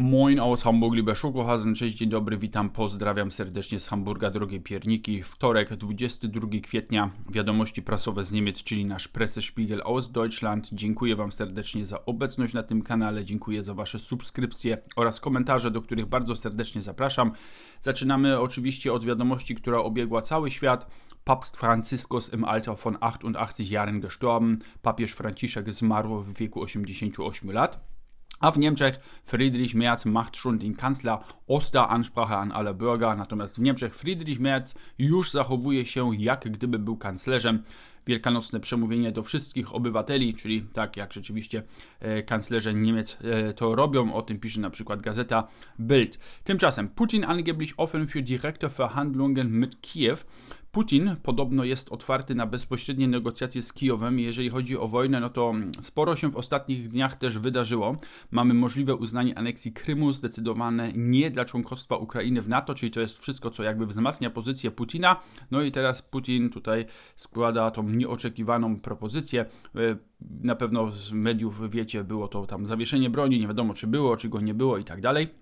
Moin aus Hamburg, liebe Schokohasen, cześć, dzień dobry, witam, pozdrawiam serdecznie z Hamburga, drogie pierniki. Wtorek, 22 kwietnia, wiadomości prasowe z Niemiec, czyli nasz Pressespiegel aus Deutschland. Dziękuję Wam serdecznie za obecność na tym kanale, dziękuję za Wasze subskrypcje oraz komentarze, do których bardzo serdecznie zapraszam. Zaczynamy oczywiście od wiadomości, która obiegła cały świat. Papst Franziskus im Alter von 88 Jahren gestorben. Papież Franciszek zmarł w wieku 88 lat. A w Niemczech Friedrich Merz macht schon den Kanzler Osteransprache an alle Bürger. Natomiast w Niemczech Friedrich Merz już zachowuje się jak gdyby był kanclerzem. Wielkanocne przemówienie do wszystkich obywateli, czyli tak jak rzeczywiście e, kanclerze Niemiec e, to robią. O tym pisze na przykład gazeta Bild. Tymczasem Putin angeblich offen für direkte Verhandlungen mit Kiew. Putin podobno jest otwarty na bezpośrednie negocjacje z Kijowem. Jeżeli chodzi o wojnę, no to sporo się w ostatnich dniach też wydarzyło. Mamy możliwe uznanie aneksji Krymu, zdecydowane nie dla członkostwa Ukrainy w NATO, czyli to jest wszystko, co jakby wzmacnia pozycję Putina. No i teraz Putin tutaj składa tą nieoczekiwaną propozycję. E, na pewno z mediów wiecie, było to tam zawieszenie broni, nie wiadomo czy było, czy go nie było i tak dalej.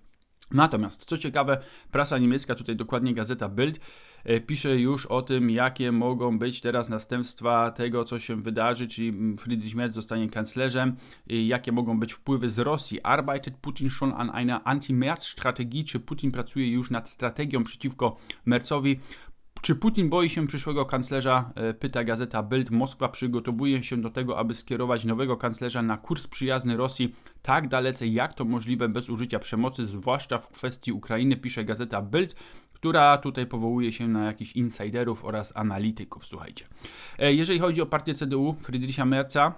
Natomiast, co ciekawe, prasa niemiecka, tutaj dokładnie gazeta Bild, e, pisze już o tym, jakie mogą być teraz następstwa tego, co się wydarzy, czyli Friedrich Merz zostanie kanclerzem, jakie mogą być wpływy z Rosji. Arbeitet Putin schon an einer Anti-Merz-Strategie? Czy Putin pracuje już nad strategią przeciwko Mercowi? Czy Putin boi się przyszłego kanclerza? E, pyta gazeta Bild. Moskwa przygotowuje się do tego, aby skierować nowego kanclerza na kurs przyjazny Rosji tak dalece, jak to możliwe bez użycia przemocy, zwłaszcza w kwestii Ukrainy, pisze gazeta Bild która tutaj powołuje się na jakichś insiderów oraz analityków. Słuchajcie. E, jeżeli chodzi o partię CDU Friedricha Merza,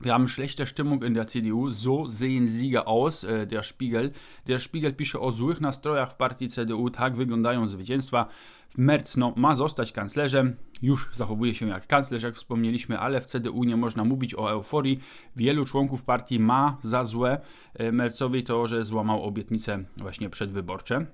Wir haben schlechte Stimmung in der CDU, so sehen Sieger aus, e, der Spiegel. Der Spiegel pisze o złych nastrojach w partii CDU, tak wyglądają zwycięstwa. Merz no, ma zostać kanclerzem, już zachowuje się jak kanclerz, jak wspomnieliśmy, ale w CDU nie można mówić o euforii. Wielu członków partii ma za złe e, Mercowi to, że złamał obietnice właśnie przedwyborcze.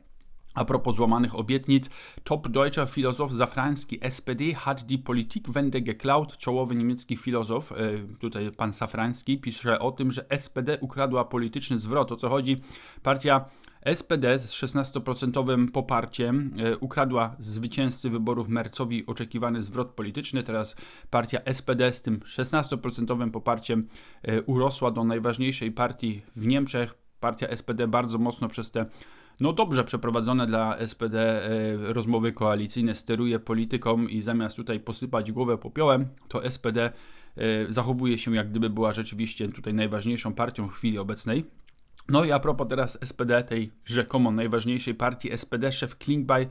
A propos złamanych obietnic, top deutscher Philosoph Safranski SPD hat die Politikwende geklaut. Czołowy niemiecki filozof, e, tutaj pan Safranski, pisze o tym, że SPD ukradła polityczny zwrot. O co chodzi? Partia SPD z 16% poparciem e, ukradła zwycięzcy wyborów Mercowi oczekiwany zwrot polityczny. Teraz partia SPD z tym 16% poparciem e, urosła do najważniejszej partii w Niemczech. Partia SPD bardzo mocno przez te no dobrze przeprowadzone dla SPD e, rozmowy koalicyjne steruje polityką i zamiast tutaj posypać głowę popiołem, to SPD zachowuje się jak gdyby była rzeczywiście tutaj najważniejszą partią w chwili obecnej. No i a propos teraz SPD, tej rzekomo najważniejszej partii SPD, szef Klingbeil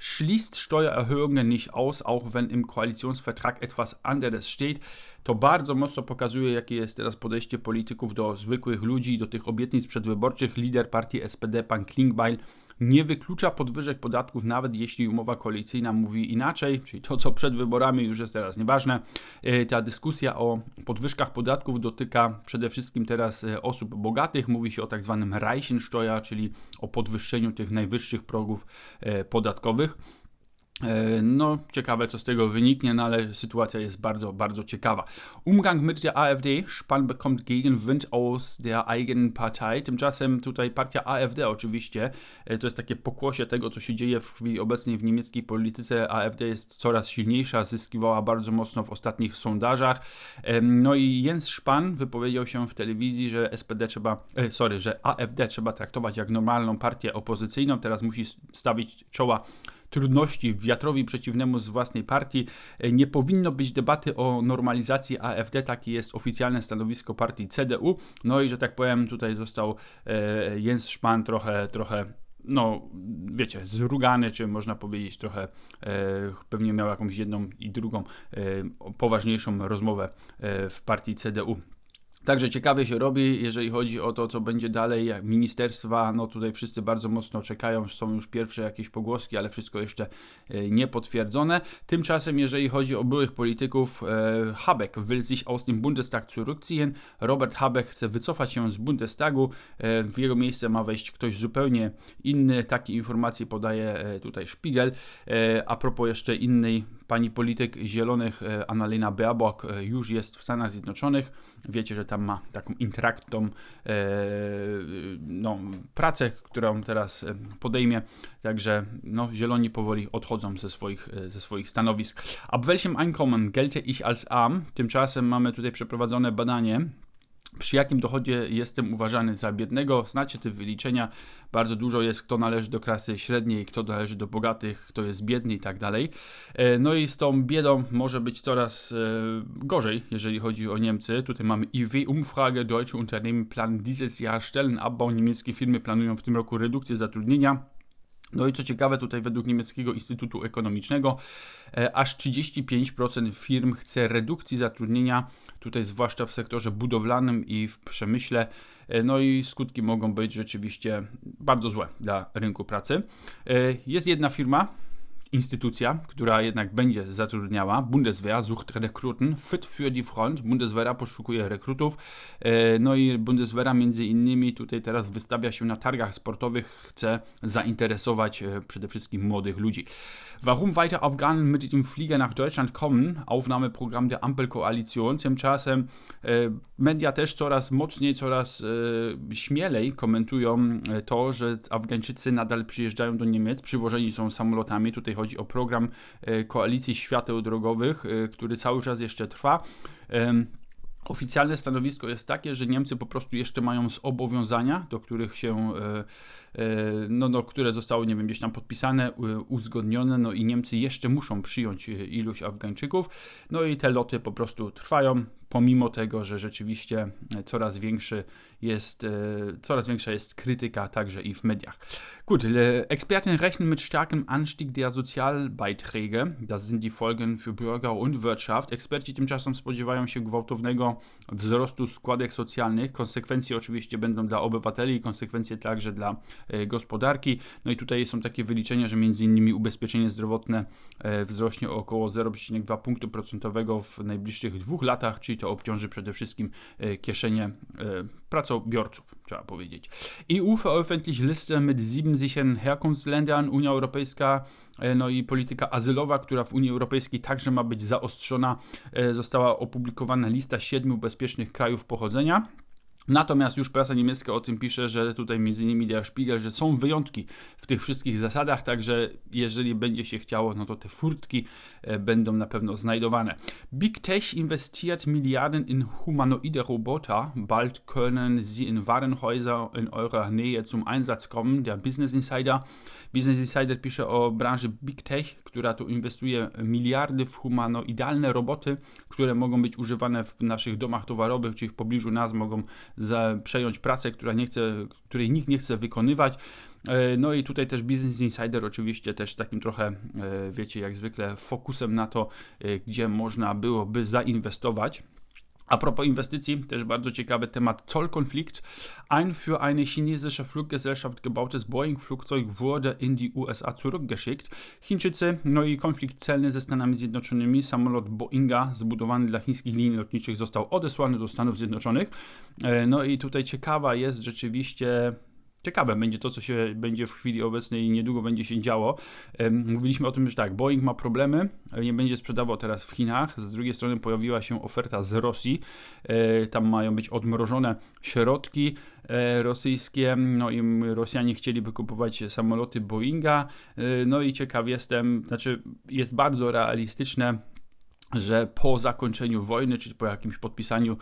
schließt Steuererhöhungen nicht aus, auch wenn im Koalitionsvertrag etwas anderes steht. To bardzo mocno pokazuje, jakie jest teraz podejście polityków do zwykłych ludzi, do tych obietnic przedwyborczych. Lider partii SPD, pan Klingbeil, nie wyklucza podwyżek podatków, nawet jeśli umowa koalicyjna mówi inaczej, czyli to, co przed wyborami już jest teraz nieważne. E, ta dyskusja o podwyżkach podatków dotyka przede wszystkim teraz e, osób bogatych. Mówi się o tak zwanym Reichensteuer, czyli o podwyższeniu tych najwyższych progów e, podatkowych. E, no, ciekawe, co z tego wyniknie, no ale sytuacja jest bardzo, bardzo ciekawa. Umgang mit der AfD. Spahn bekommt Gegenwind aus der eigenen Partei. Tymczasem tutaj partia AfD oczywiście, e, to jest takie pokłosie tego, co się dzieje w chwili obecnej w niemieckiej polityce. AfD jest coraz silniejsza, zyskiwała bardzo mocno w ostatnich sondażach. E, no i Jens Spahn wypowiedział się w telewizji, że SPD trzeba, sorry, że AfD trzeba traktować jak normalną partię opozycyjną. Teraz musi stawić czoła trudności wiatrowi przeciwnemu z własnej partii. E, nie powinno być debaty o normalizacji AfD, takie jest oficjalne stanowisko partii CDU. No i że tak powiem, tutaj został e, Jens Spahn trochę, trochę no, wiecie, zrugany, czy można powiedzieć trochę, e, pewnie miał jakąś jedną i drugą e, poważniejszą rozmowę e, w partii CDU. Także ciekawie się robi, jeżeli chodzi o to, co będzie dalej. Ministerstwa, no tutaj wszyscy bardzo mocno czekają, są już pierwsze jakieś pogłoski, ale wszystko jeszcze e, nie potwierdzone. Tymczasem, jeżeli chodzi o byłych polityków, e, Habeck will sich aus dem Bundestag zurückziehen. Robert Habeck chce wycofać się z Bundestagu. E, w jego miejsce ma wejść ktoś zupełnie inny. Takie informacje podaje tutaj Spiegel. A propos jeszcze innej pani polityk zielonych, Annalena Baerbock, już jest w Stanach Zjednoczonych. Wiecie, że tam ma taką interaktą, e, no, pracę, którą teraz podejmie. Także no, zieloni powoli odchodzą ze swoich, ze swoich stanowisk. Ab welchem Einkommen gelte ich als arm? Tymczasem mamy tutaj przeprowadzone badanie przy jakim dochodzie jestem uważany za biednego. Znacie te wyliczenia, bardzo dużo jest, kto należy do klasy średniej, kto należy do bogatych, kto jest biedny i tak dalej. E, no i z tą biedą może być coraz e, gorzej, jeżeli chodzi o Niemcy. Tutaj mamy IW-Umfrage, Deutsche Unternehmen planen dieses Jahr Stellenabbau. Niemieckie firmy planują w tym roku redukcję zatrudnienia. No i co ciekawe, tutaj według niemieckiego Instytutu Ekonomicznego e, aż 35% firm chce redukcji zatrudnienia, tutaj zwłaszcza w sektorze budowlanym i w przemyśle. E, no i skutki mogą być rzeczywiście bardzo złe dla rynku pracy. E, jest jedna firma, instytucja, która jednak będzie zatrudniała. Bundeswehr sucht Rekruten fit für die Front. Bundeswehr poszukuje rekrutów. E, no i Bundeswehr między innymi tutaj teraz wystawia się na targach sportowych, chce zainteresować e, przede wszystkim młodych ludzi. Warum weiter Afghanen mit dem Flieger nach Deutschland kommen? Aufnahmeprogramm der Ampelkoalition. Tymczasem e, media też coraz mocniej, coraz śmielej komentują to, że Afgańczycy nadal przyjeżdżają do Niemiec, przywożeni są samolotami. Tutaj chodzi o program e, Koalicji Świateł Drogowych, e, który cały czas jeszcze trwa. Oficjalne stanowisko jest takie, że Niemcy po prostu jeszcze mają zobowiązania, do których się, e, no, no, które zostały, nie wiem, gdzieś tam podpisane, uzgodnione, no i Niemcy jeszcze muszą przyjąć iluś Afgańczyków, no i te loty po prostu trwają pomimo tego, że rzeczywiście e, coraz większy jest, e, coraz większa jest krytyka także i w mediach. Gut, Experten rechnen mit starkem Anstieg der Sozialbeiträge. Das sind die Folgen für Bürger und Wirtschaft. Eksperci tymczasem spodziewają się gwałtownego wzrostu składek socjalnych. Konsekwencje oczywiście będą dla obywateli, konsekwencje także dla e, gospodarki. No i tutaj są takie wyliczenia, że innymi ubezpieczenie zdrowotne wzrośnie o około 0,2 punktu procentowego w najbliższych dwóch latach, czyli to obciąży przede wszystkim e, kieszenie e, pracobiorców, trzeba powiedzieć. EU veröffentlicht Liste mit sieben sicheren Herkunftsländern. Unia Europejska e, no i polityka azylowa, która w Unii Europejskiej także ma być zaostrzona, została opublikowana lista siedmiu bezpiecznych krajów pochodzenia. Natomiast już prasa niemiecka o tym pisze, że tutaj między innymi Der Spiegel, że są wyjątki w tych wszystkich zasadach, także jeżeli będzie się chciało, no to te furtki e, będą na pewno znajdowane. Big Tech investiert Milliarden in humanoide Roboter. Bald können sie in Warenhäuser in eurer Nähe zum Einsatz kommen. Der Business Insider Business Insider pisze o branży Big Tech, która tu inwestuje miliardy w humanoidalne roboty, które mogą być używane w naszych domach towarowych, czyli w pobliżu nas mogą za, przejąć pracę, która nie chce, której nikt nie chce wykonywać. E, no i tutaj też Business Insider oczywiście też takim trochę, e, wiecie, jak zwykle fokusem na to, e, gdzie można byłoby zainwestować. A propos Investicji, też bardzo ciekawy temat Zollkonflikt. Ein für eine chinesische Fluggesellschaft gebautes Boeing-Flugzeug wurde in die USA zurückgeschickt. Chińczycy, no i konflikt celny ze Stanami Zjednoczonymi. Samolot Boeinga zbudowany dla chińskich linii lotniczych został odesłany do Stanów Zjednoczonych. E, no i tutaj ciekawa jest rzeczywiście ciekawe będzie to, co się będzie w chwili obecnej i niedługo będzie się działo. Mówiliśmy o tym, że tak, Boeing ma problemy, nie będzie sprzedawał teraz w Chinach. Z drugiej strony pojawiła się oferta z Rosji. E, tam mają być odmrożone środki e, rosyjskie, no i Rosjanie chcieliby kupować samoloty Boeinga. E, no i ciekaw jestem, znaczy jest bardzo realistyczne że po zakończeniu wojny, czyli po jakimś podpisaniu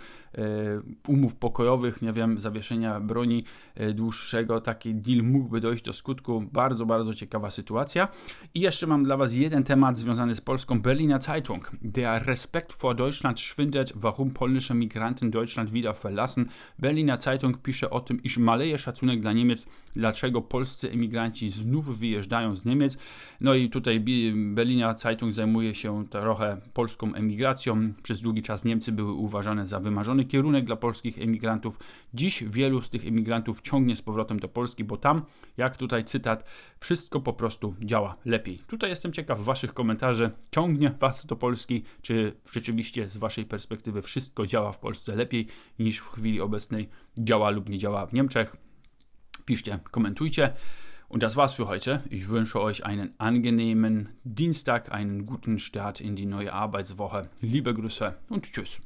umów pokojowych, nie wiem, zawieszenia broni e, dłuższego, taki deal mógłby dojść do skutku. Bardzo, bardzo ciekawa sytuacja. I jeszcze mam dla Was jeden temat związany z Polską. Berliner Zeitung. Der Respekt vor Deutschland schwindet, warum polnische Migranten Deutschland wieder verlassen. Berliner Zeitung pisze o tym, iż maleje szacunek dla Niemiec, dlaczego polscy emigranci znów wyjeżdżają z Niemiec. No i tutaj Berliner Zeitung zajmuje się trochę polską emigracją. Przez długi czas Niemcy były uważane za wymarzony kierunek dla polskich emigrantów. Dziś wielu z tych emigrantów ciągnie z powrotem do Polski, bo tam, jak tutaj cytat, wszystko po prostu działa lepiej. Tutaj jestem ciekaw Waszych komentarzy. Ciągnie Was do Polski, czy rzeczywiście z Waszej perspektywy wszystko działa w Polsce lepiej niż w chwili obecnej działa lub nie działa w Niemczech? Piszcie, komentujcie. Und das war's für heute. Ich wünsche euch einen angenehmen Dienstag, einen guten Start in die neue Arbeitswoche. Liebe Grüße und tschüss.